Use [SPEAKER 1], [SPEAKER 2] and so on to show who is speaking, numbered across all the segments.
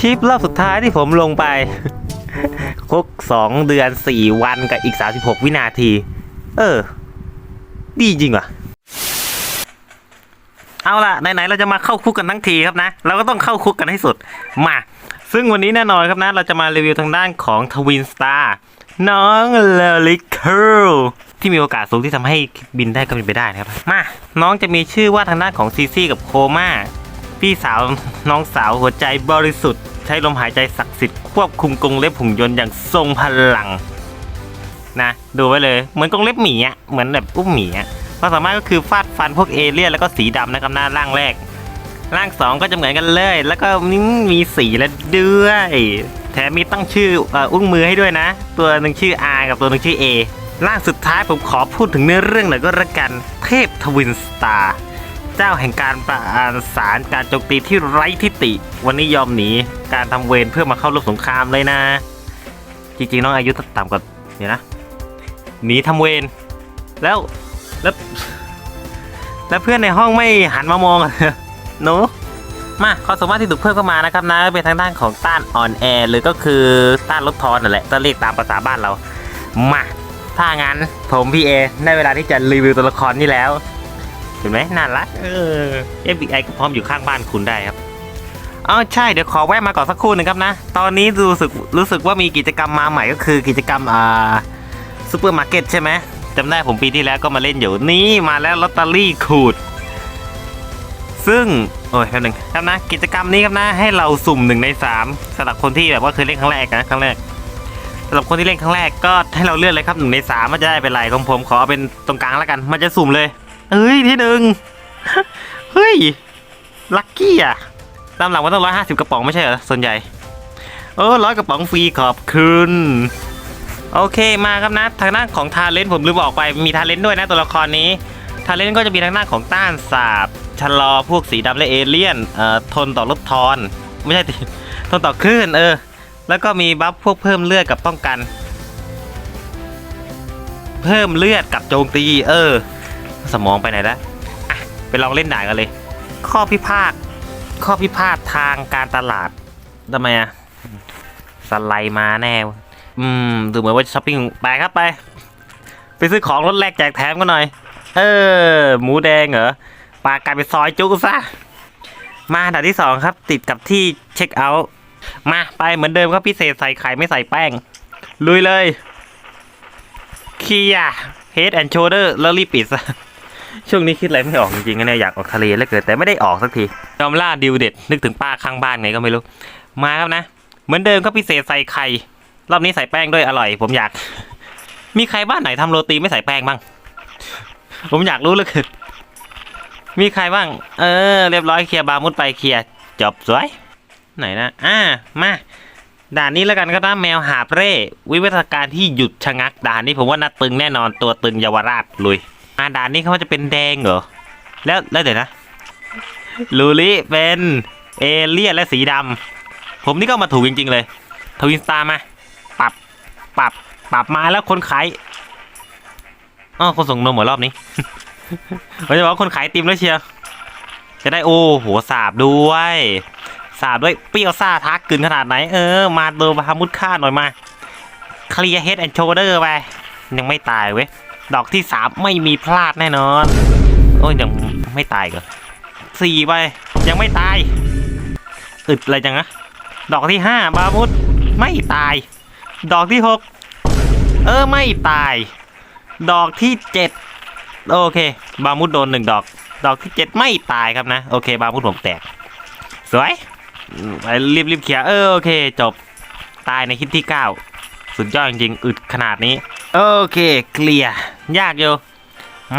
[SPEAKER 1] คลิปรอบสุดท้ายที่ผมลงไปคุกสองเดือนสี่วันกับอีก36วินาที เออ ดีจริงว่ะ เอาล่ะ ไหนๆ เราจะมาเข้าคุกกันทั้งทีครับนะ เราก็ต้องเข้าคุกกันให้สุด มา ซึ่งวันนี้แน่นอนครับนะ เราจะมารีวิวทางด้านของทวินสตาร์น้องเลลิคิลที่มีโอกาสสูงที่ทำให้บินได้ก็เป็นไปได้นะครับ มา น้องจะมีชื่อว่าทางด้านของซีซี่กับโคม่าพี่สาวน้องสาวหัวใจบริสุทธิ์ ช้ลมหายใจศักดิ์สิทธิ์ควบคุมกรงเล็บหุ่นยนต์อย่างทรงพลังนะดูไว้เลยเหมือนกรงเล็บหมีอะเหมือนแบบอุ้มหมีอะความสามารถก็คือฟาดฟันพวกเอเลี่ยนแล้วก็สีดำนะครับหน้าร่างแรก ร่างสองก็จะเหมือนกันเลย แล้วก็มีสีแล้วด้วยแถมมีตั้งชื่ออ่ออุ้งมือให้ด้วยนะ ตัวหนึ่งชื่อ R กับตัวหนึ่งชื่อ A ร่างสุดท้ายผมขอพูดถึงเนื้อเรื่องหน่อยก็แล้วกัน เทพทวินสตาร์ เจ้าแห่งการประสานการโจมตีที่ไร้ทิฏฐิวันนี้ยอมหนีการทำเวรเพื่อมาเข้าร่วมสงครามเลยนะ จริงๆน้องอายุต่ำกว่าเดี๋ยวนะหนีทำเวรแล้วแล้ว แล้วเพื่อนในห้องไม่หันมามองหนูมาความสามารถที่ถูกเพิ่มเข้ามานะครับนะเป็นทางด้านของต้านอ่อนแอหรือก็คือต้านลดทอนนั่นแหละถ้าเรียกตามภาษาบ้านเรามาถ้างั้นผมพี่เอได้เวลาที่จะรีวิวตัวละครนี่แล้ว เห็นไหมน่ารักเออ FBI ก็พร้อมอยู่ข้างบ้านคุณได้ครับอ๋อใช่เดี๋ยวขอแวะมาก่อนสักครู่หนึ่งครับนะ ตอนนี้รู้สึกรู้สึกว่ามีกิจกรรมมาใหม่ก็คือกิจกรรมอ่าซูเปอร์มาร์เก็ตใช่ไหมจำได้ผมปีที่แล้วก็มาเล่นอยู่นี่มาแล้วลอตเตอรี่ขูด ซึ่งโอ้ยแป๊บนึงครับนะ กิจกรรมนี้ครับนะให้เราสุ่มหนึ่งในสามสำหรับคนที่แบบว่าเคยเล่นครั้งแรกนะครั้งแรกสำหรับคนที่เล่นครั้งแรกก็ให้เราเลือกเลยครับหนึ่งในสามมันจะได้เป็นไรของผมขอเป็นตรงกลางแล้วกัน มันจะสุ่มเลย เอ้ยที่หนึ่งเฮ้ย ลัคกี้อะ ตามหลังมันต้องร้อยห้าสิบกระป๋องไม่ใช่เหรอ ส่วนใหญ่ เออร้อยกระป๋องฟรีขอบคุณโอเคมาครับนะทางด้านของทาเลนต์ผมลืมบอกไปมีทาเลนต์ด้วยนะตัวละครนี้ทาเลนต์ก็จะมีทางด้านของต้านสาบชะลอพวกสีดำและเอเลี่ยนเอ่อทนต่อลดทอน ไม่ใช่ทนต่อคลื่นเออ แล้วก็มีบัฟพวกเพิ่มเลือดกับป้องกัน เพิ่มเลือดกับโจมตีเออ สมองไปไหนแล้วอะไปลองเล่นด่านกันเลย ข้อพิพาทข้อพิพาททางการตลาดทำไมอะสไลด์มาแน่ อืม ดูเหมือนว่าจะช้อปปิ้งไปครับไป ไปซื้อของรถแรกแจกแถมกันหน่อย เออ หมูแดงเหรอปลากลายเป็นซอยจุกซะ มาด่านที่สองครับ ติดกับที่เช็คเอาท์มาไปเหมือนเดิมครับพิเศษใส่ไข่ไม่ใส่แป้ง ลุยเลยเคลียร์เฮดแอนด์โชเดอร์แล้วรีบปิดซะ ช่วงนี้คิดอะไรไม่ออกจริงๆนะเนี่ยอยากออกทะเลแล้วเกิดแต่ไม่ได้ออกสักทียอมล่าดิวเด็ดนึกถึงป้าข้างบ้านไงก็ไม่รู้ มาครับนะ เหมือนเดิมก็พิเศษใส่ไข่รอบนี้ใส่แป้งด้วยอร่อย ผมอยาก มีใครบ้านไหนทำโรตีไม่ใส่แป้งบ้าง ผมอยากรู้เหลยคือมีใครบ้าง เออ เรียบร้อยเคลียร์บามุดไปเคลียร์จบสวย ไหนนะ อ่า มาด่านนี้แล้วกันก็นะแมวหาเร่ วิวัฒนาการที่หยุดชะงักด่านนี้ผมว่านัดตึงแน่นอนตัวตึงเยาวราชลุย อาด่านนี้เขาจะเป็นแดงเหรอ แล้วแล้วเดี๋ยวนะ ลูลิเป็นเอเลี่ยนและสีดำ ผมนี่ก็มาถูกจริง ๆ เลย ทวินสตาร์มา ปรับ ปรับ ปรับมาแล้วคนขายอ๋อคนส่งนมเหมือนรอบนี้ผมจะบอกว่าคนขายติมแล้วเชียร์จะได้โอ้โหสาบด้วย สาบด้วยเปรี้ยวซ่าทักกึนขนาดไหน เออ มาโดนพามุดค่าหน่อยมา เคลียร์เฮดแอนด์โชเดอร์ไป ยังไม่ตายเว้ย ดอกที่สามไม่มีพลาดแน่นอน โอ้ยยังไม่ตายเหรอสี่ไปยังไม่ตายอึดอะไรจังนะดอกที่ห้าบามุดไม่ตาย ดอกที่หกเออไม่ตาย ดอกที่เจ็ดโอเค บามุดโดนหนึ่งดอก ดอกที่เจ็ดไม่ตายครับนะ โอเค บามุดผมแตก สวยไปรีบรีบเคลียเออโอเค จบ ตายในคลิปที่เก้าสุดยอดจริงๆอึดขนาดนี้ โอเคเคลียร์ยากอยู่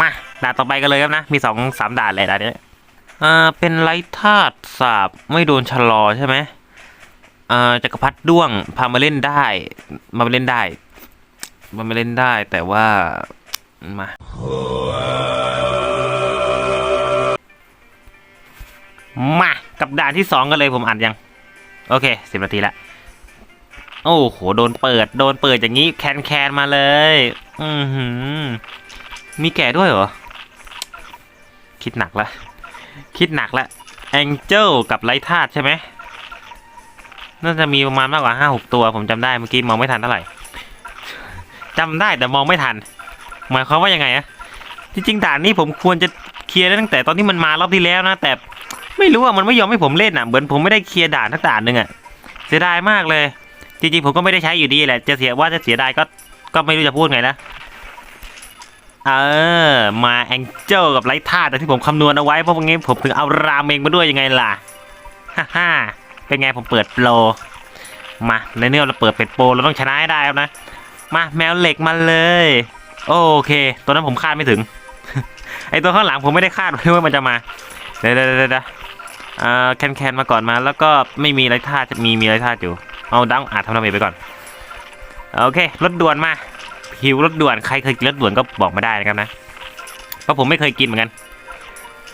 [SPEAKER 1] มาด่านต่อไปกันเลยครับนะ มีสองสามด่านเลยด่านนี้อ่าเป็นไร้ธาตุสาบไม่โดนชะลอใช่ไหมอ่าจักรพรรดิด้วงพามาเล่นได้ มาเล่นได้ มาเล่นได้แต่ว่ามามากับด่านที่สองกันเลยผมอ่านยัง โอเคสิบนาทีละ โอ้โหโดนเปิดโดนเปิดอย่างนี้แคนแคนมาเลย อือหือ มีแก่ด้วยเหรอ คิดหนักละ คิดหนักละแองเจิลกับไลทาดใช่ไหมน่าจะมีประมาณมากกว่าห้าหกตัว ผมจำได้เมื่อกี้มองไม่ทันเท่าไหร่จำได้แต่มองไม่ทัน หมายความว่ายังไงอะจริงๆด่านนี้ผมควรจะเคลียร์ตั้งแต่ตอนที่มันมารอบที่แล้วนะ แต่ไม่รู้ว่ามันไม่ยอมให้ผมเล่นอะเหมือนผมไม่ได้เคลียร์ด่านทั้งด่านหนึ่งอะเสียดายมากเลย จริงๆ ผมก็ไม่ได้ใช้อยู่ดีแหละ จะเสียว่าจะเสียดายก็ ก็ไม่รู้จะพูดไงนะ เออ มาแองเจิลกับไลท์ท่าแต่ที่ผมคำนวณเอาไว้ เพราะว่างี้ผมถึงเอาราเมงมาด้วยยังไงล่ะ ฮ่าฮ่าเป็นไงผมเปิดโปร มาในเนื้อเราเปิดเป็นโปรเราต้องชนะให้ได้ครับนะ มาแมวเหล็กมาเลย โอเค ตัวนั้นผมคาดไม่ถึง ไอตัวข้างหลังผมไม่ได้คาดว้ว่ามันจะมา เดี๋ยวเดี๋ยวเดี๋ยวเอ่าแคนแคนมาก่อนมา แล้วก็ไม่มีไรท่าจะมีมีไรท่าอยู่ เอาดังอาจทำดาเมจไปก่อน โอเค รถด่วนมาหิวรถด่วน ใครเคยกินรถด่วนก็บอกมาได้นะครับนะ เพราะผมไม่เคยกินเหมือนกัน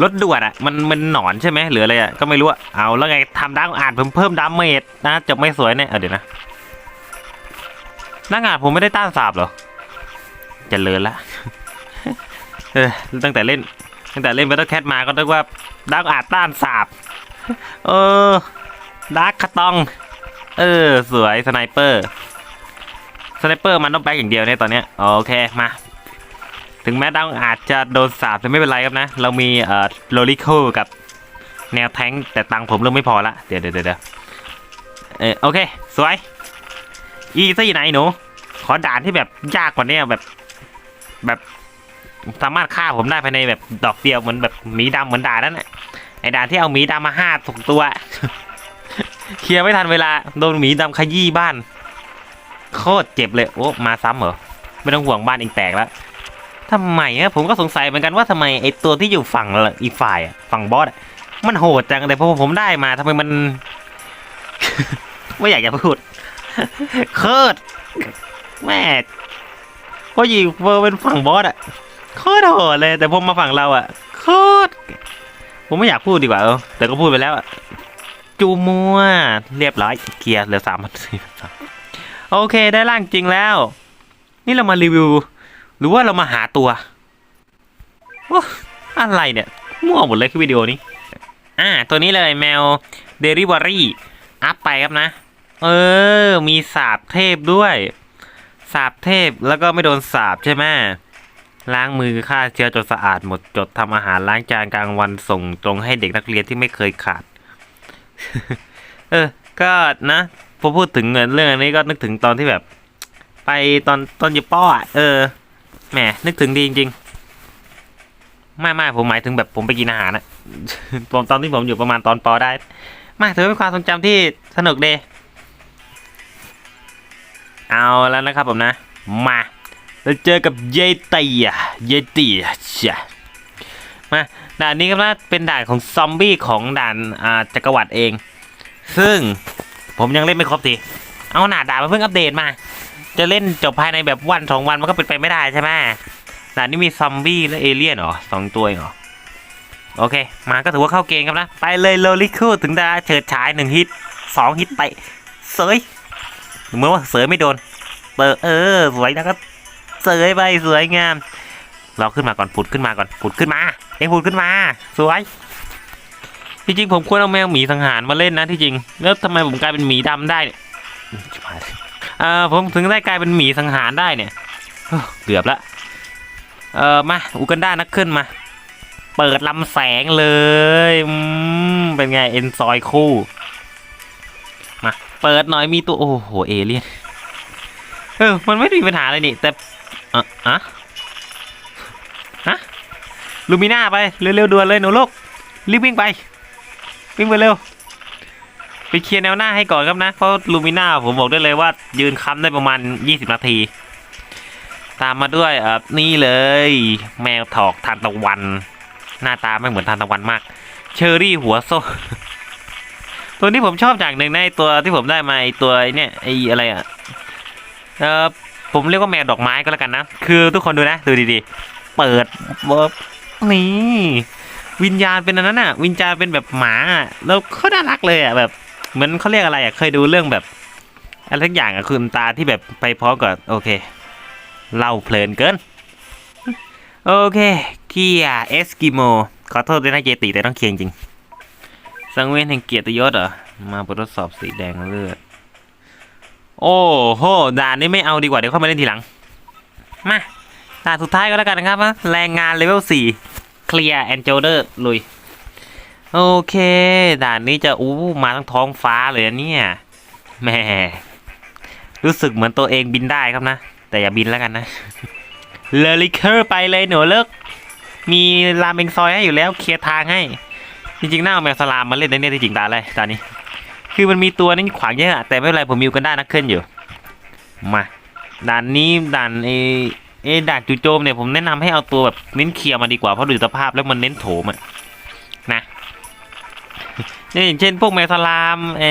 [SPEAKER 1] รถด่วนอะ มันมันหนอนใช่ไหมหรืออะไรอะ ก็ไม่รู้อะ เอาแล้วไงทำดังอาจเพิ่มเพิ่มดาเมจนะจบไม่สวยเนี่ยเดี๋ยวนะดังอาจผมไม่ได้ต้านสาบหรอเจะเลินละเออตั้งแต่เล่น ตั้งแต่เล่น Battle Cat มาก็นึกว่าดักอาจต้านสาบ เออดักคาตอง เออ สวยสไนเปอร์สไนเปอร์มันต้องแบกอย่างเดียวเนี่ยตอนเนี้ยโอเคมา ถึงแม้ดังอาจจะโดนสาบแต่ไม่เป็นไรครับนะ เรามีเอ่อโลลิโคกับแนวแทงแต่ตังค์ผมเริ่มไม่พอละ เดี๋ยวเดี๋ยวเดี๋ยวเออโอเค สวย อีซี่ไหนหนู ขอด่านที่แบบยากกว่านี้แบบ แบบสามารถฆ่าผมได้ภายในแบบดอกเดียวเหมือนแบบหมีดำเหมือนด่านนั้นน่ะไอ้ด่านที่เอาหมีดำมาห้าถูกตัว เคลียร์ไม่ทันเวลาโดนหมีดำขยี้บ้าน โคตรเจ็บเลยโอ้มาซ้ำเหรอไม่ต้องห่วงบ้านเองแตกแล้วทำไมอะผมก็สงสัยเหมือนกันว่าทำไมไอตัวที่อยู่ฝั่งอีกฝ่ายฝั่งบอสมันโหดจังแต่พอผมได้มาทำไมมัน ไม่อยากจะพูดโคตรแม่พอยิงเวอร์เป็นฝั่งบอสอะโคตรโหดเลย แต่ผมมาฝั่งเราอะโคตรผมไม่อยากพูดดีกว่าเออแต่ก็พูดไปแล้วอะ จูมัว เรียบร้อยเคลียร์เหลือสามพันสี่โอเคได้ร่างจริงแล้ว นี่เรามารีวิว หรือว่าเรามาหาตัวโอ้อะไรเนี่ยมั่วหมดเลยคือวิดีโอนี้ อ่า ตัวนี้เลยแมวเดริวอรี่อัพไปครับนะ เออ มีสาบเทพด้วย สาบเทพแล้วก็ไม่โดนสาบใช่ไหมล้างมือฆ่าเชื้อจนสะอาดหมดจดทำอาหารล้างจานกลางวันส่งตรงให้เด็กนักเรียนที่ไม่เคยขาด เออ ก็นะพอพูดถึงเรื่องอันนี้ก็นึกถึงตอนที่แบบ ไปตอนตอนอยู่ป้ออะเออแหมนึกถึงดีจริงๆไม่ไม่ผมหมายถึงแบบผมไปกินอาหารอะผมตอนที่ผมอยู่ประมาณตอนปอได้มาถือเป็นความทรงจำที่สนุกดีเอาแล้วนะครับผมนะ มาเราเจอกับเยตีอะเยตีอะเชียมา ด่านนี้ก็น่าเป็นด่านของซอมบี้ของด่านอ่าจักรวรรดิเอง ซึ่งผมยังเล่นไม่ครบทีเอาหนาด่านมาเพิ่งอัปเดตมา จะเล่นจบภายในแบบวันสองวันมันก็เป็นไปไม่ได้ใช่ไหมด่านนี้มีซอมบี้และเอเลี่ยนเหรอสองตัวเหรอโอเค มาก็ถือว่าเข้าเกณฑ์ครับนะ ไปเลยโลลิคูถึงดาเฉิดฉายหนึ่งฮิตสองฮิตไปเสยเหมื่อนว่าเสยไม่โดนเปิดเออสวยนะครับเสยไปสวยงาม เราขึ้นมาก่อนผุดขึ้นมาก่อนผุดขึ้นมาเอ็งผุดขึ้นมาสวยที่จริงผมควรเอาแมวหมีสังหารมาเล่นนะที่จริง แล้วทำไมผมกลายเป็นหมีดำได้เนี่ยเออผมถึงได้กลายเป็นหมีสังหารได้เนี่ยเกือบละเออมาอูกันด้านักขึ้นมา เปิดลำแสงเลยอืมเป็นไงเอ็นซอยคู่มาเปิดหน่อยมีตัวโอ้โหเอเลี่ยนเออมันไม่มีปัญหาอะไรนี่แต่อะอะฮะ ลูมิน่าไป เร็วๆด่วนเลยหนูลูกรีบวิ่งไป วิ่งไปเร็ว ไปเคลียร์แนวหน้าให้ก่อนครับนะ เพราะลูมิน่าผมบอกได้เลยว่า ยืนค้ำได้ประมาณ 20 นาที ตามมาด้วยเออนี่เลย แมวถอกทานตะวัน หน้าตาไม่เหมือนทานตะวันมาก เชอรี่หัวโซ่ตัวนี้ผมชอบจากหนึ่งในตัวที่ผมได้มาไอตัวเนี่ยไออะไรอะเออผมเรียกว่าแมวดอกไม้ก็แล้วกันนะ คือทุกคนดูนะ ดูดีๆ เปิดเบิร์บ นี่วิญญาณเป็นอันนั้นอะ วิญญาณเป็นแบบหมาแล้วเขาน่ารักเลยอะแบบเหมือนเขาเรียกอะไรอะเคยดูเรื่องแบบอะไรทักอย่างอะคือตาที่แบบไปพร้อมกับโอเคเล่าเพลินเกิน โอเคเกียเอสกิโมขอโทษด้วยนะเจติแต่ต้องเคียงจริง สังเวียนแห่งเกียรติยศเหรอ มาบททดสอบสีแดงเลือด โอ้โหด่านนี้ไม่เอาดีกว่าเดี๋ยวเข้ามาเล่นทีหลัง มา ด่านสุดท้ายก็แล้วกันนะครับแรงงานเลเวลสี่เคลียร์แอนเจลเดอร์ลุย โอเค ด่านนี้จะอู้มาทั้งท้องฟ้าเลยเนี่ยแหม่รู้สึกเหมือนตัวเองบินได้ครับนะ แต่อย่าบินแล้วกันนะเลลิเคอร์ไปเลยหนูเลิก มีรามเมงซอยให้อยู่แล้วเคลียร์ทางให้ จริงๆหน่าเอาแมวสลามมาเล่นในเนี่ยจริงตาเลยตอนนี้ คือมันมีตัวนี่ขวางเยอะแต่ไม่เป็นไรผมมิวกันได้นักเคลื่อนอยู่ มาด่านนี้ด่านเอ เอด่านจู่โจมเนี่ยผมแนะนำให้เอาตัวแบบเน้นเคลียร์มาดีกว่าเพราะดูสภาพแล้วมันเน้นโถมอะนะเนี่ยอย่างเช่นพวกแมวสลามเอ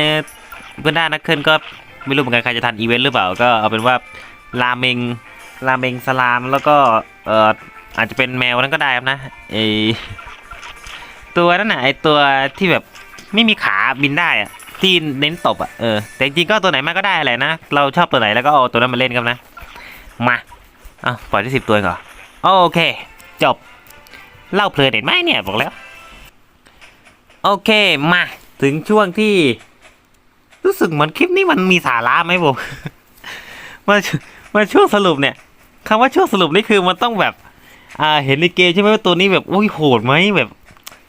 [SPEAKER 1] เพื่อนด้านนักเคลื่อนก็ไม่รู้เหมือนกันใครจะทันอีเวนต์หรือเปล่าก็เอาเป็นว่าราเมงราเมงสลามแล้วก็เอออาจจะเป็นแมวนั้นก็ได้ครับนะไอตัวนั้นน่ะไอตัวที่แบบไม่มีขาบินได้อะที่เน้นตบอะเออแต่จริงก็ตัวไหนมาก็ได้แหละนะเราชอบตัวไหนแล้วก็เอาตัวนั้นมาเล่นครับนะมา อะปล่อยที่สิบตัวก่อนโอเค จบ เล่าเพลินเห็นไหมเนี่ยบอกแล้ว โอเคมาถึงช่วงที่ รู้สึกเหมือนคลิปนี้มันมีสาระไหมผมมามาช่วงสรุปเนี่ยคำว่าช่วงสรุปนี่คือมันต้องแบบ อ่าเห็นในเกมใช่ไหมว่าตัวนี้แบบโอ้ยโหดไหมแบบ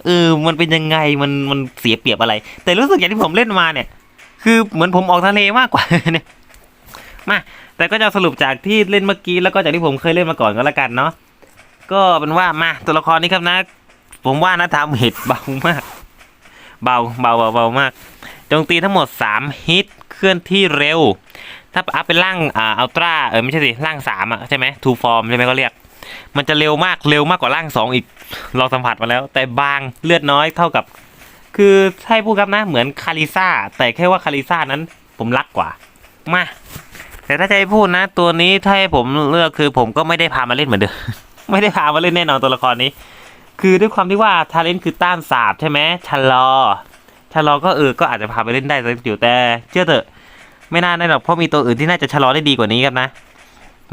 [SPEAKER 1] เออมันเป็นยังไงมันมันเสียเปรียบอะไร แต่รู้สึกอย่างที่ผมเล่นมาเนี่ย คือเหมือนผมออกทะเลมากกว่าเนี่ยมา แต่ก็จะสรุปจากที่เล่นเมื่อกี้แล้วก็จากที่ผมเคยเล่นมาก่อนก็แล้วกันเนาะก็เป็นว่ามาตัวละครนี้ครับนะ ผมว่านะทำเห็ดเบามาก เบาเบาเบาเบามากโจมตีทั้งหมด 3 ฮิตเคลื่อนที่เร็ว ถ้าอัพเป็นร่างอ่าอัลตร้าเออไม่ใช่สิร่างสามอะใช่ไหมทูฟอร์มใช่ไหมก็เรียก มันจะเร็วมากเร็วมากกว่าร่างสองอีกเราสัมผัสมาแล้ว แต่บางเลือดน้อยเท่ากับ คือให้พูดครับนะเหมือนคาริซ่าแต่แค่ว่าคาริซ่านั้นผมรักกว่ามา แต่ถ้าจะให้พูดนะ ตัวนี้ถ้าให้ผมเลือกคือผมก็ไม่ได้พามาเล่นเหมือนเดิม ไม่ได้พามาเล่นแน่นอนตัวละครนี้ คือด้วยความที่ว่าทาเลนต์คือต้านสาบใช่ไหมชะลอชะลอก็เออก็อาจจะพาไปเล่นได้สักอยู่แต่ เชื่อเถอะ ไม่น่าได้หรอกเพราะมีตัวอื่นที่น่าจะชะลอได้ดีกว่านี้ครับนะ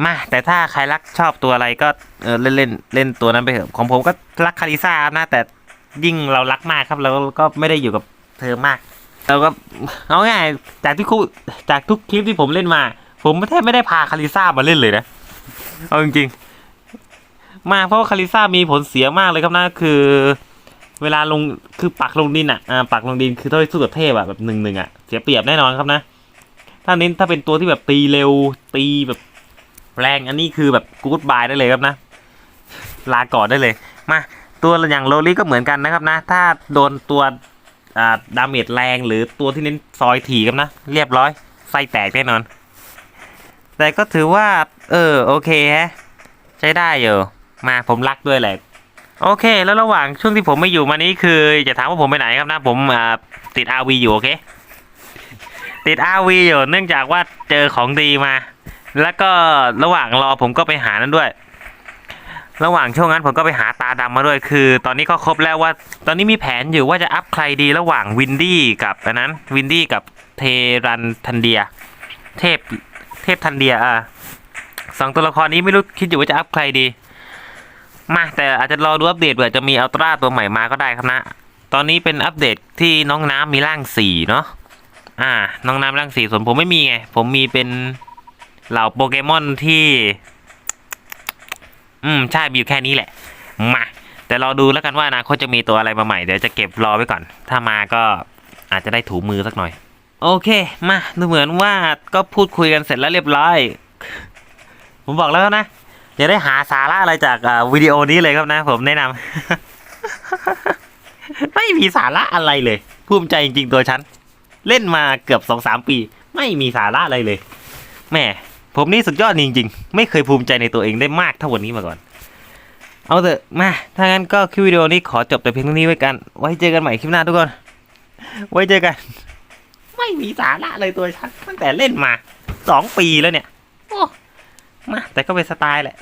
[SPEAKER 1] มาแต่ถ้าใครรักชอบตัวอะไรก็เออเล่นเล่นเล่นตัวนั้นไปเถอะของผมก็รักคาริซ่านะแต่ยิ่งเรารักมากครับเราก็ไม่ได้อยู่กับเธอมากเราก็เอาง่ายจากที่คู่จากทุกคลิปที่ผมเล่นมา ผมแทบไม่ได้พาคาริซ่ามาเล่นเลยนะ เอาจริงๆ มาเพราะว่าคาริซ่ามีผลเสียมากเลยครับนะคือ เวลาลงคือปักลงดินอะอ่าปักลงดินคือถ้าไปสู้กับเทพอะแบบหนึ่งหนึ่งอะเสียเปรียบแน่นอนครับนะ ถ้าเน้นถ้าเป็นตัวที่แบบตีเร็วตีแบบแรงอันนี้คือแบบกู๊ดบายได้เลยครับนะ ลาก่อนได้เลย มาตัวอย่างโรลี่ก็เหมือนกันนะครับนะ ถ้าโดนตัวอ่าดาเมจแรงหรือตัวที่เน้นซอยถี่ครับนะ เรียบร้อยไส้แตกแน่นอน แต่ก็ถือว่า เออ โอเคฮะ ใช้ได้อยู่ มาผมรักด้วยแหละ โอเค แล้วระหว่างช่วงที่ผมไม่อยู่มานี้คือจะถามว่าผมไปไหนครับนะ ผมอ่าติด RV อยู่โอเค ติด RV อยู่เนื่องจากว่าเจอของดีมา แล้วก็ระหว่างรอผมก็ไปหานั้นด้วย ระหว่างช่วงนั้นผมก็ไปหาตาดำมาด้วย คือ ตอนนี้ก็ครบแล้วว่า ตอนนี้มีแผนอยู่ว่าจะอัพใครดีระหว่างวินดี้กับอันนั้น วินดี้กับเทรันทันเดีย เทพ เทพทันเดียอะสองตัวละครนี้ไม่รู้คิดอยู่ว่าจะอัพใครดี มาแต่อาจจะรอดูอัปเดตเผื่อจะมีอัลตร้าตัวใหม่มาก็ได้ครับนะ ตอนนี้เป็นอัปเดตที่น้องน้ำมีร่างสี่เนาะอ่า น้องน้ำร่างสี่ส่วนผมไม่มีไง ผมมีเป็นเหล่าโปเกมอนที่ อืมใช่มีอยู่แค่นี้แหละ มาแต่รอดูแล้วกันว่าอนาคตจะมีตัวอะไรมาใหม่เดี๋ยวจะเก็บรอไว้ก่อน ถ้ามาก็อาจจะได้ถูมือสักหน่อย โอเค มาดูเหมือนว่าก็พูดคุยกันเสร็จแล้วเรียบร้อย ผมบอกแล้วนะอย่าได้หาสาระอะไรจากวิดีโอนี้เลยครับนะ ผมแนะนำ ไม่มีสาระอะไรเลย ภูมิใจจริงๆตัวฉัน เล่นมาเกือบสองสามปี ไม่มีสาระอะไรเลยแม่ผมนี่สุดยอดจริงๆ ไม่เคยภูมิใจในตัวเองได้มากเท่าวันนี้มาก่อน เอาเถอะมาถ้างั้นก็คลิปวิดีโอนี้ขอจบแต่เพียงเท่านี้ไว้กัน ไว้เจอกันใหม่คลิปหน้าทุกคน ไว้เจอกัน ไม่มีสาระเลยตัวฉันตั้งแต่เล่นมาสองปีแล้วเนี่ยโอ้มาแต่ก็เป็นสไตล์แหละ